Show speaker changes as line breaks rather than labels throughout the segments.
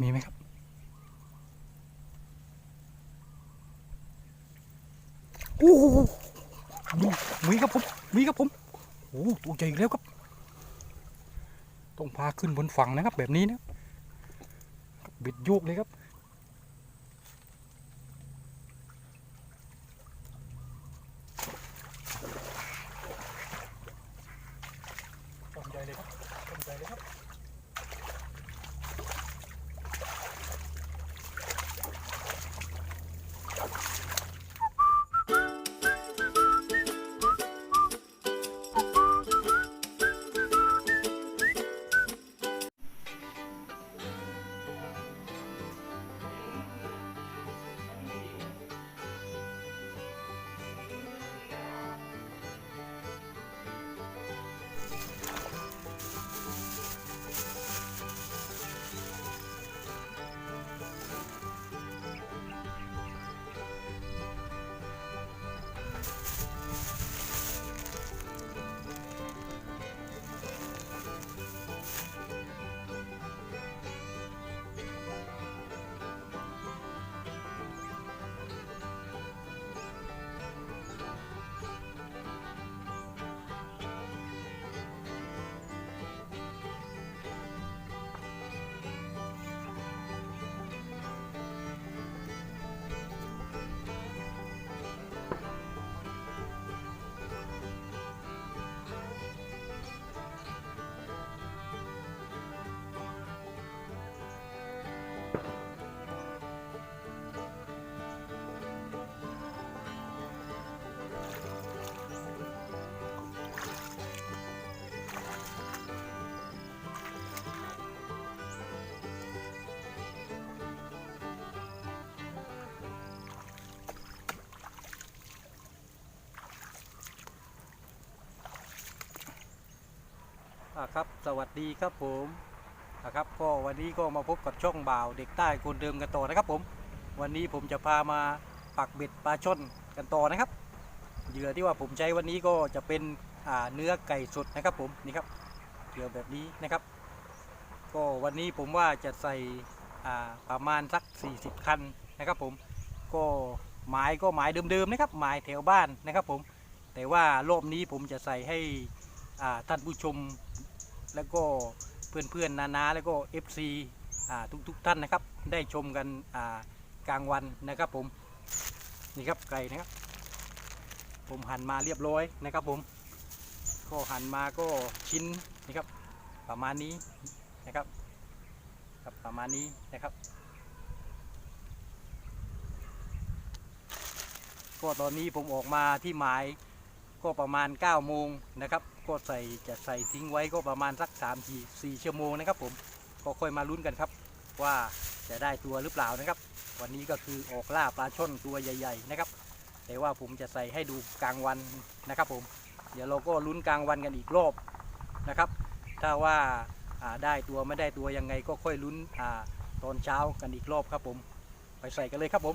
มีไหมครับโอ้โหมีครับผมมีครับผมโอ้ตัวใหญ่แล้วครับ ต้องพาขึ้นบนฝั่งนะครับแบบนี้นะบิดโยกเลยครับ ครับ
สวัสดีครับผมอ่าครับก็วันนี้ก็มาพบกับช่องบ่าวเด็กใต้คนเดิมกันต่อนะครับผม วันนี้ผมจะพามาปักเบ็ดปลาช่อนกันต่อนะครับเหยื่อที่ว่าผมใช้วันนี้ก็จะเป็นเนื้อไก่สดนะครับผมนี่ครับเหยื่อแบบนี้นะครับ ก็วันนี้ผมว่าจะใส่ประมาณสัก 40 คันนะครับผมก็หมายก็หมายเดิมๆนะครับหมายแถวบ้านนะครับผมแต่ว่ารอบนี้ผมจะใส่ให้ท่านผู้ชม แล้วก็เพื่อนๆนานาแล้วก็ FC อ่าทุกๆท่านนะครับ ได้ชมกันอ่ากลางวันนะครับผมนี่ครับไก่นะครับ ผมหั่นมาเรียบร้อยนะครับผม ก็หั่นมาก็ชิ้นนี่ครับ ประมาณนี้นะครับครับประมาณนี้นะครับก็ตอนนี้ผมออกมาที่หมายก็ประมาณ9โมงนะครับ ก็ใส่จะใส่ทิ้งไว้ก็ประมาณสัก3 4 4ชั่วโมงนะครับผมก็ค่อยมาลุ้นกันครับ ว่าจะได้ตัวหรือเปล่านะครับ วันนี้ก็คือออกล่าปลาช่อนตัวใหญ่ ๆ นะครับ แต่ว่าผมจะใส่ให้ดูกลางวันนะครับผม เดี๋ยวเราก็ลุ้นกลางวันกันอีกรอบนะครับ ถ้าว่าาได้ตัวไม่ได้ตัวยังไงก็ค่อยลุ้นอตอนเช้ากันอีกรอบครับผม ไปใส่กันเลยครับผม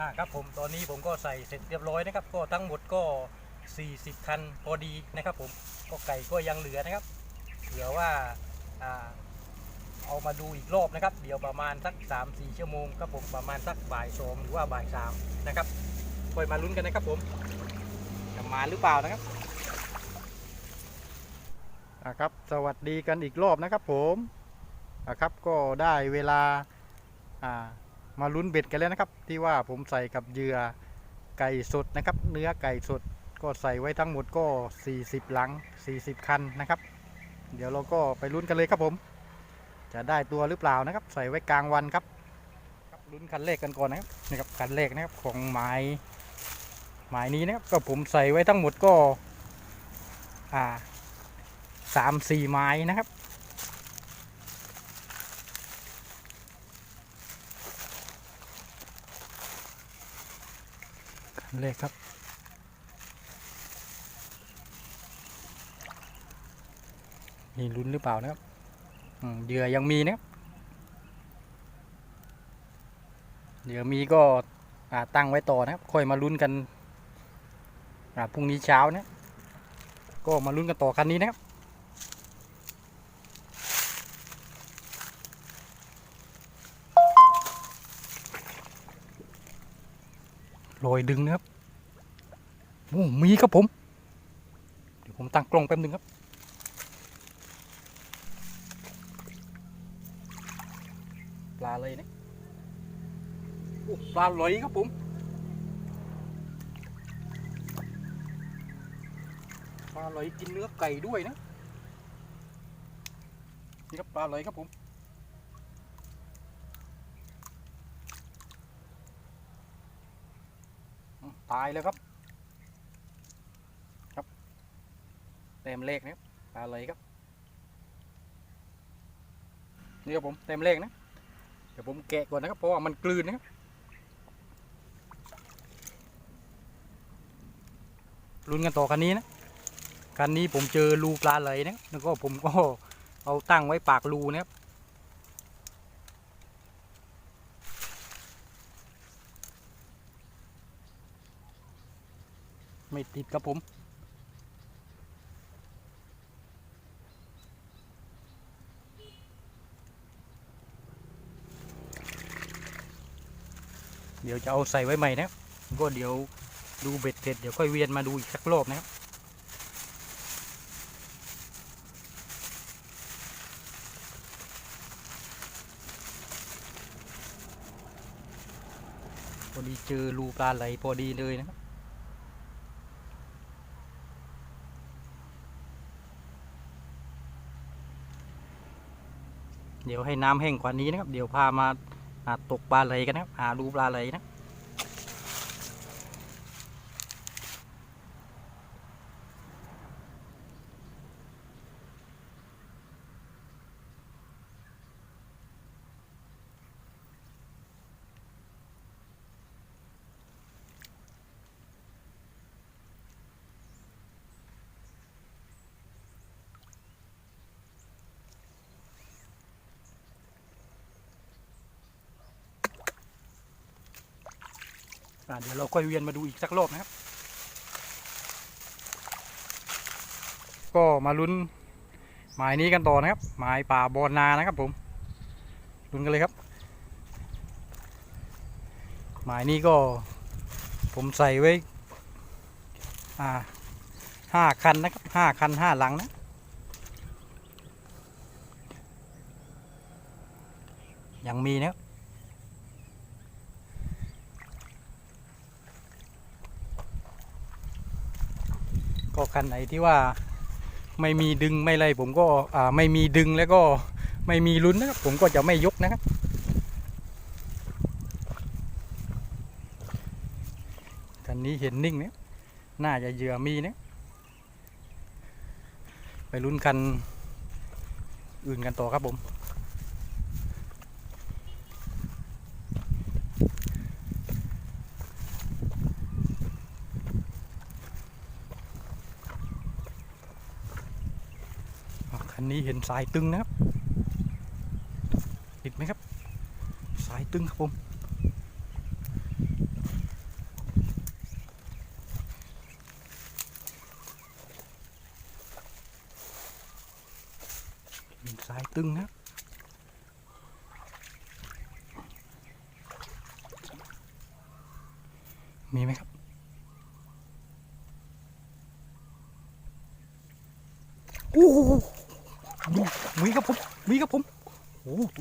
อ่าครับผมตอนนี้ผมก็ใส่เสร็จเรียบร้อยนะครับ ก็ทั้งหมดก็ 40 คันพอดีนะครับ ผมก็ไก่ก็ยังเหลือนะครับเหลือว่าอ่าเอามาดูอีกรอบนะครับ เดี๋ยวประมาณสัก 3-4 ชั่วโมงครับผมประมาณสักบ่ายสองหรือว่าบ่ายสามนะครับค่อยมาลุ้นกันนะครับผมจะมาหรือเปล่านะครับอ่าครับ สวัสดีกันอีกรอบนะครับผมอ่าครับก็ได้เวลาอ่า มาลุ้นเบ็ดกันแล้วนะครับ ที่ว่าผมใส่กับเหยื่อไก่สดนะครับ เนื้อไก่สดก็ใส่ไว้ทั้งหมดก็ 40 หลัง 40 คันนะครับ เดี๋ยวเราก็ไปลุ้นกันเลยครับผม จะได้ตัวหรือเปล่านะครับ ใส่ไว้กลางวันครับครับลุ้นคันแรกกันก่อนนะครับนี่ครับคันแรกนะครับของหมายหมายนี้นะครับก็ผมใส่ไว้ทั้งหมดก็อ่าสามสี่ไม้นะครับ คันแรกครับมีลุ้นหรือเปล่านะครับเหยื่อยังมีนะครับเหยื่อมีก็ตั้งไว้ต่อนะครับค่อยมาลุ้นกันพรุ่งนี้เช้านะ ก็มาลุ้นกันต่อคันนี้นะครับ อยดึงนะครับโอ้มีครับผม เดี๋ยวผมตั้งกล้องแป๊บนึงครับ ปลาเลยนะโอ้ปลาลอยครับผมปลาลอยกินเนื้อไก่ด้วยนะนี่ครับปลาลอยครับผม อืม ตายแล้วครับ ครับเต็มเลขนะปลาไหลครับ นี่ครับผมเต็มเลขนะ เดี๋ยวผมแกะก่อนนะครับ เพราะว่ามันกลืนนะครับลุ้นกันต่อคันนี้นะคันนี้ผมเจอรูปลาไหลนะแล้วก็ผมก็เอาตั้งไว้ปากรูนะครับ ไม่ติดครับผม เดี๋ยวจะเอาใส่ไว้ใหม่นะครับก็เดี๋ยวดูเบ็ดเสร็จเดี๋ยวค่อยเวียนมาดูอีกสักรอบนะครับพอดีเจอรูปลาไหลพอดีเลยนะครับ เดี๋ยวให้น้ำแห้งกว่านี้นะครับ เดี๋ยวพามาาตกปลาไหลกันนะครับ หาดูปลาไหลนะ เดี๋ยวเราค่อยเวียนมาดูอีกสักรอบนะครับ ก็มาลุ้นหมายนี้กันต่อนะครับ หมายป่าบอนนานะครับผมลุ้นกันเลยครับ หมายนี้ก็ผมใส่ไว้อ่าห้าคันนะครับห้าคันห้าหลังนะยังมีนะครับ ก็คันไหนที่ว่าไม่มีดึงไม่ไรผมก็ไม่มีดึงแล้วก็ไม่มีลุ้นนะครับผมก็จะไม่ยกนะครับคันนี้เห็นนิ่งเนี่ยน่าจะเหยื่อมีเนะไปลุ้นคันอื่นกันต่อครับผมันนี้เห็นสายตึงนะครับเห็นไหมครับ สายตึงครับผมสาย
ตึงนะมีไหมครับ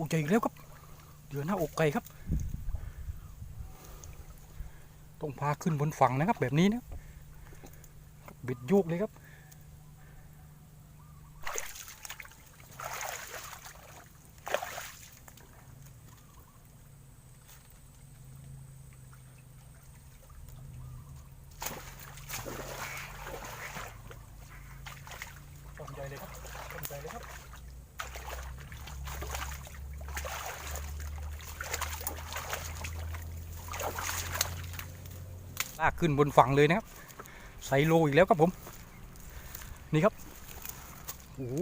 ใหญ่อีกแล้วครับ เดือหน้าอกไก่ครับ ต้องพาขึ้นบนฝั่งนะครับ แบบนี้นะบิดโยกเลยครับใหญ่เลยครับใหญ่เลยครับ ลากขึ้นบนฝั่งเลยนะครับใส่โลอีกแล้วครับผม นี่ครับโอ้โห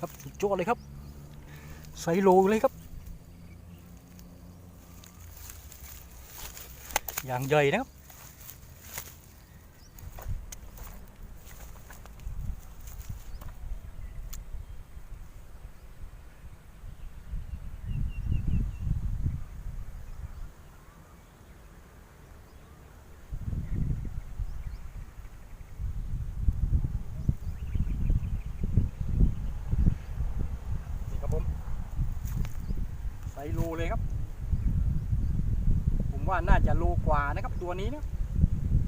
ครับสุดยอดเลยครับใส่โลเลยครับ อย่างใหญ่นะครับ ใส่โลเลยครับ ผมว่าน่าจะโลกว่านะครับตัวนี้นะ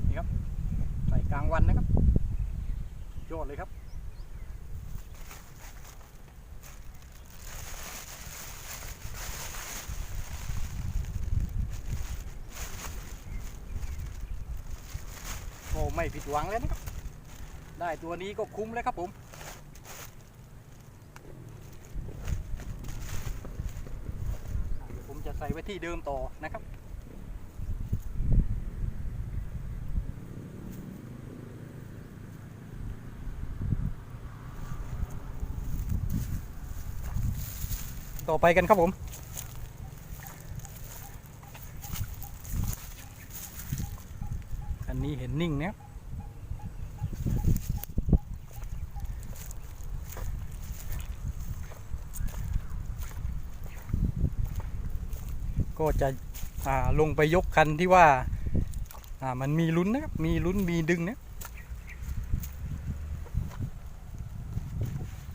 นี่ครับใส่กลางวันนะครับยอดเลยครับโอ้ไม่ผิดหวังแล้วนะครับ ได้ตัวนี้ก็คุ้มแล้วครับผม เดี๋ยวผมจะใส่ไว้ที่เดิมต่อนะครับต่อไปกันครับผม อันนี้เห็นนิ่งนะครับ ก็จะลงไปยกคันที่ว่าอ่ามันมีลุ้นนะครับ มีลุ้นมีดึงนะ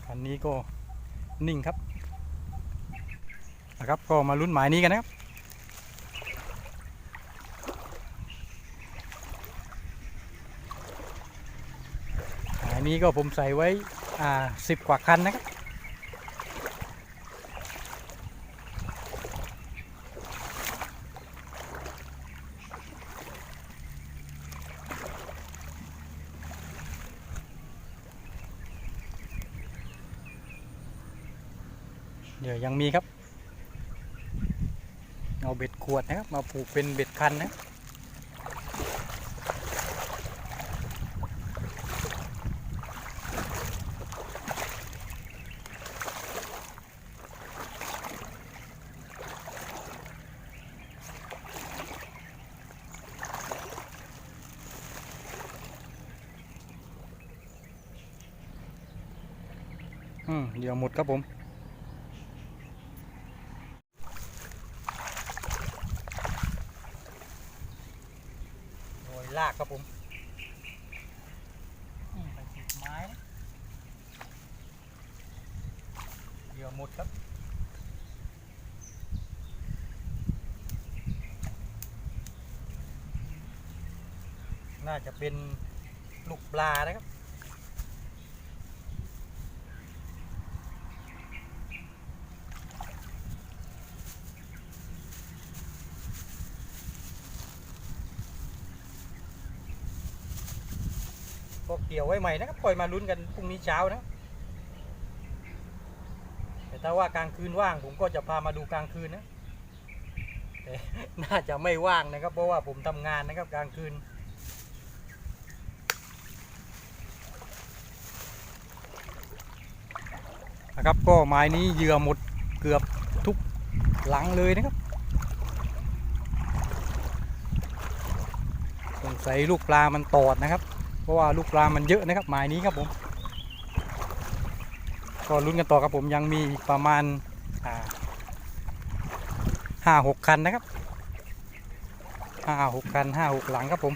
คันนี้ก็นิ่งครับนะครับก็มาลุ้นหมายนี้กันนะครับหมายนี้ก็ผมใส่ไว้อ่าสิบกว่าคันนะครับ เดี๋ยวยังมีครับ เอาเบ็ดขวดนะครับ มาผูกเป็นเบ็ดคันนะอืมเดี๋ยวหมดครับผม ลากครับผมไปติดไม้เดี๋ยวหมดครับน่าจะเป็นลูกปลานะครับ กี่ยวไว้ใหม่นะครับคอยมาลุ้นกันพรุ่งนี้เช้านะ แต่ถ้าว่ากลางคืนว่างผมก็จะพามาดูกลางคืนนะแต่น่าจะไม่ว่างนะครับ เพราะว่าผมทำงานนะครับกลางคืนนะครับก็ไม้นี้เหยื่อหมดเกือบทุกหลังเลยนะครับสงสัยลูกปลามันตอดนะครับ ราะว่าลูกปลามันเยอะนะครับหมายนี้ครับผมก็ลุ้นกันต่อครับผมยังมีประมาณห้าหกคันนะครับห้าหกคันห้าหกหลังครับผม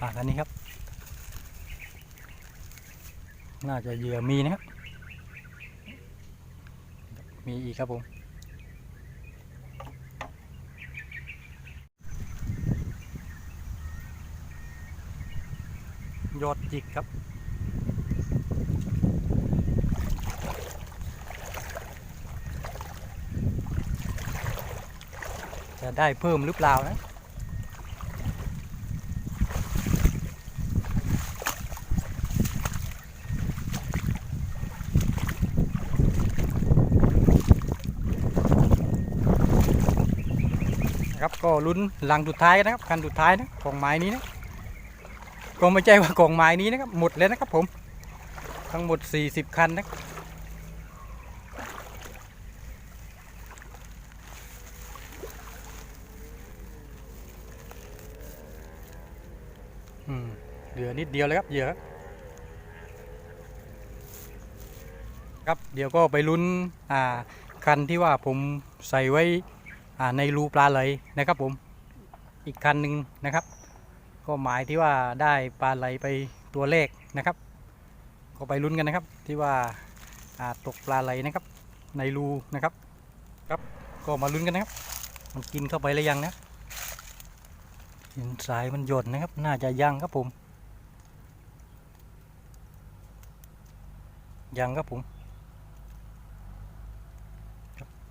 อ่าอันนี้ครับ น่าจะเหยื่อมีนะครับ มีอีกครับผมยอดจิกครับ จะได้เพิ่มหรือเปล่านะ นะครับ ก็ลุ้นหลังสุดท้ายนะครับคันสุดท้ายนะกองไม้นี้นะก็ไม่ใช่ว่ากองไม้นี้นะครับหมดเลยนะครับผมทั้งหมด 40 คันนะเหลือนิดเดียวเลยครับเหลือครับเดี๋ยวก็ไปลุ้นอ่าคันที่ว่าผมใส่ไว้ ในรูปลาไหลนะครับผมอีกคันหนึ่งนะครับ ก็หมายที่ว่าได้ปลาไหลไปตัวเลขนะครับ ก็ไปลุ้นกันนะครับที่ว่าตกปลาไหลนะครับ ในรูนะครับครับก็มาลุ้นกันนะครับ มันกินเข้าไปหรือยังนะเห็นสายมันหย่นะครับ น่าจะยังครับผมยังครับผม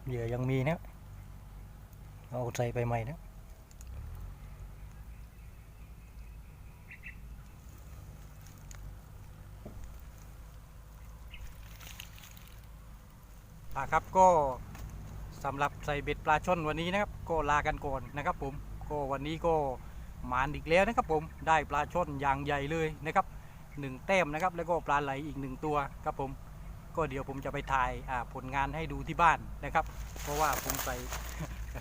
เหยื่อยังมีนะครับ เอาใส่ไปใหม่นะอะครับก็สำหรับใส่เบ็ดปลาช่อนวันนี้นะครับ ก็ลากันก่อนนะครับผมก็วันนี้ก็หมานอีกแล้วนะครับผมได้ปลาช่อนอย่างใหญ่เลยนะครับหนึ่งแต้มนะครับ แล้วก็ปลาไหลอีกหนึ่งตัวครับผม ก็เดี๋ยวผมจะไปถ่ายผลงานให้ดูที่บ้านนะครับ เพราะว่าผมใส่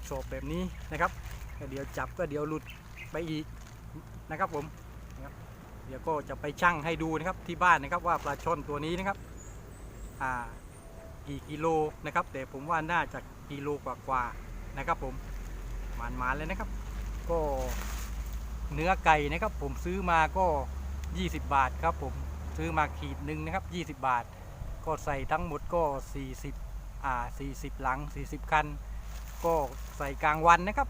กระสอบแบบนี้นะครับก็เดี๋ยวจับก็เดี๋ยวหลุดไปอีกนะครับผมนะบเดี๋ยวก็จะไปชั่งให้ดูนะครับที่บ้านนะครับว่าปลาช่อนตัวนี้นะครับอ่ากี่กิโลนะครับ แต่ผมว่าน่าจะกิโลกว่าๆนะครับ ผมหมานๆเลยนะครับ ก็เนื้อไก่นะครับ ผมซื้อมาก็ 20 บาทครับ ผมซื้อมาขีดหนึ่งนะครับ20 บาท ก็ใส่ทั้งหมดก็ 40อ่า40 หลัง 40 คัน ก็ ใส่กลางวันนะครับ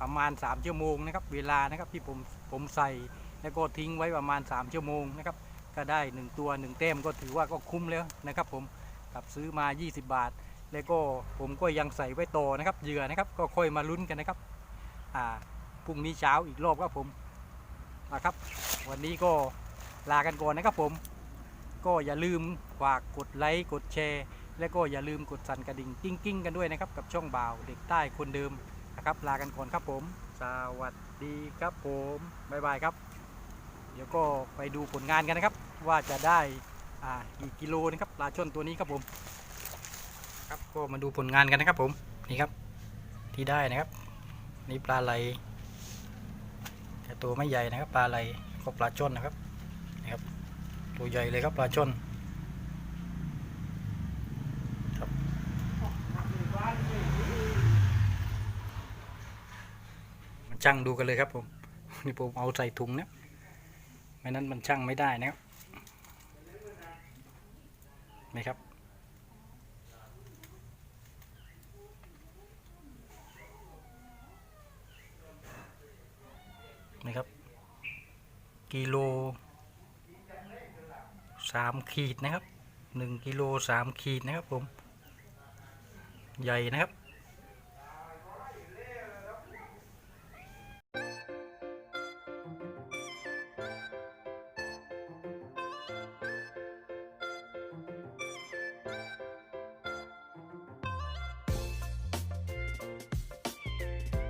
ประมาณ 3 ชั่วโมงนะครับ เวลานะครับที่ผมผมใส่แล้วก็ทิ้งไว้ประมาณ 3 ชั่วโมงนะครับ ก็ได้ 1 ตัว 1 เต็มก็ถือว่าก็คุ้มแล้วนะครับ ผมกับซื้อมา 20 บาท แล้วก็ผมก็ยังใส่ไว้ต่อนะครับเหยื่อนะครับ ก็ค่อยมาลุ้นกันนะครับอ่าพรุ่งนี้เช้าอีกรอบครับผมนะครับ วันนี้ก็ลากันก่อนนะครับผม ก็อย่าลืมฝากกดไลค์กดแชร์ และก็อย่าลืมกดสั่นกระดิ่งกิ้งกิ้งกันด้วยนะครับ กับช่องบ่าวเด็กใต้คนเดิมนะครับลากันก่อนครับผม สวัสดีครับผมบ๊ายบายครับ เดี๋ยวก็ไปดูผลงานกันนะครับ ว่าจะได้อ่ากี่กิโลนะครับปลาช่อนตัวนี้ครับผม ครับก็มาดูผลงานกันนะครับผมนี่ครับที่ได้นะครับ นี่ปลาไหลแต่ตัวไม่ใหญ่นะครับ ปลาไหลก็ปลาช่อนนะครับนี่ครับ ตัวใหญ่เลยครับปลาช่อน ช่างดูกันเลยครับผมนี่ผมเอาใส่ถุงนะไม่นั้นมันช่างไม่ได้นะครับนี่ครับนี่ครับกิโลสามขีดนะครับหนึ่งกิโลสามขีดนะครับผม ใหญ่นะครับ